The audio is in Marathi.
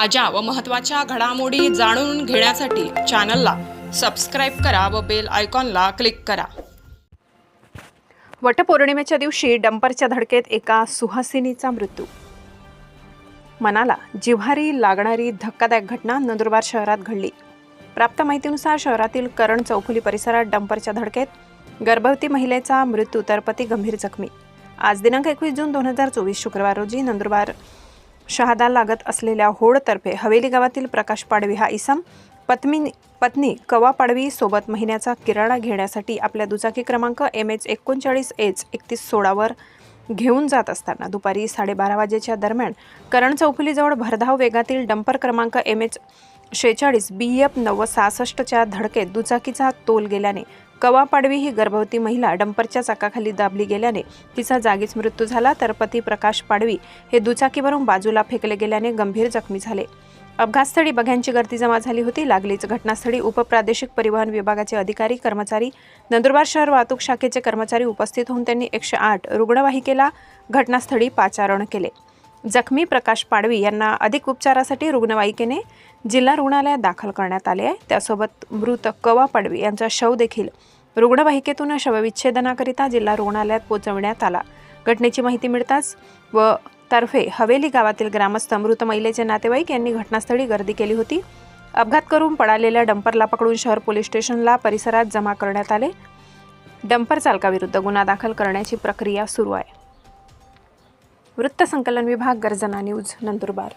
ताज्या व महत्त्वाच्या घडामोडी जाणून घेण्यासाठी चॅनलला सबस्क्राईब करा व बेल आयकॉनला क्लिक करा. वटपौर्णिमेच्या दिवशी डंपरच्या धडकेत एका सुहासिनीचा मृत्यू. मनाला जिव्हारी लागणारी धक्कादायक घटना नंदुरबार शहरात घडली. प्राप्त माहितीनुसार शहरातील करण चौफुली परिसरात डंपरच्या धडकेत गर्भवती महिलेचा मृत्यू तर पती गंभीर जखमी. आज दिनांक एकवीस जून दोन हजार चोवीस शुक्रवार रोजी नंदुरबार शहादा लागत असलेल्या होडतर्फे हवेली गावातील प्रकाश पाडवी हा इसम पत्नी पत्नी कवा पाडवी सोबत महिन्याचा किराणा घेण्यासाठी आपल्या दुचाकी क्रमांक एम एच एकोणचाळीस एच एकतीस सोळावर घेऊन जात असताना दुपारी साडेबारा वाजेच्या दरम्यान करण चौफुलीजवळ भरधाव वेगातील डंपर क्रमांक एम एच शेहेचाळीस बी एफ नव्वद सहासष्टच्या धडकेत दुचाकीचा तोल गेल्याने कवा पाडवी ही गर्भवती महिला डंपरच्या चाकाखाली दाबली गेल्याने तिचा जागीच मृत्यू झाला तर पती प्रकाश पाडवी हे दुचाकीवरून बाजूला फेकले गेल्याने गंभीर जखमी झाले. अपघातस्थळी बघ्यांची गर्दी जमा झाली होती. लागलीच घटनास्थळी उपप्रादेशिक परिवहन विभागाचे अधिकारी कर्मचारी नंदुरबार शहर वाहतूक शाखेचे कर्मचारी उपस्थित होऊन त्यांनी एकशे आठ रुग्णवाहिकेला घटनास्थळी पाचारण केले. जखमी प्रकाश पाडवी यांना अधिक उपचारासाठी रुग्णवाहिकेने जिल्हा रुग्णालयात दाखल करण्यात आले आहे. त्यासोबत मृत कवा पाडवी यांचा शव देखील रुग्णवाहिकेतून शवविच्छेदनाकरिता जिल्हा रुग्णालयात पोहोचवण्यात आला. घटनेची माहिती मिळताच व तर्फे हवेली गावातील ग्रामस्थ मृत महिलेचे नातेवाईक यांनी घटनास्थळी गर्दी केली होती. अपघात करून पळालेल्या डंपरला पकडून शहर पोलीस स्टेशनला परिसरात जमा करण्यात आले. डंपर चालकाविरुद्ध गुन्हा दाखल करण्याची प्रक्रिया सुरू आहे. वृत्तसंकलन विभाग गर्जना न्यूज नंदुरबार.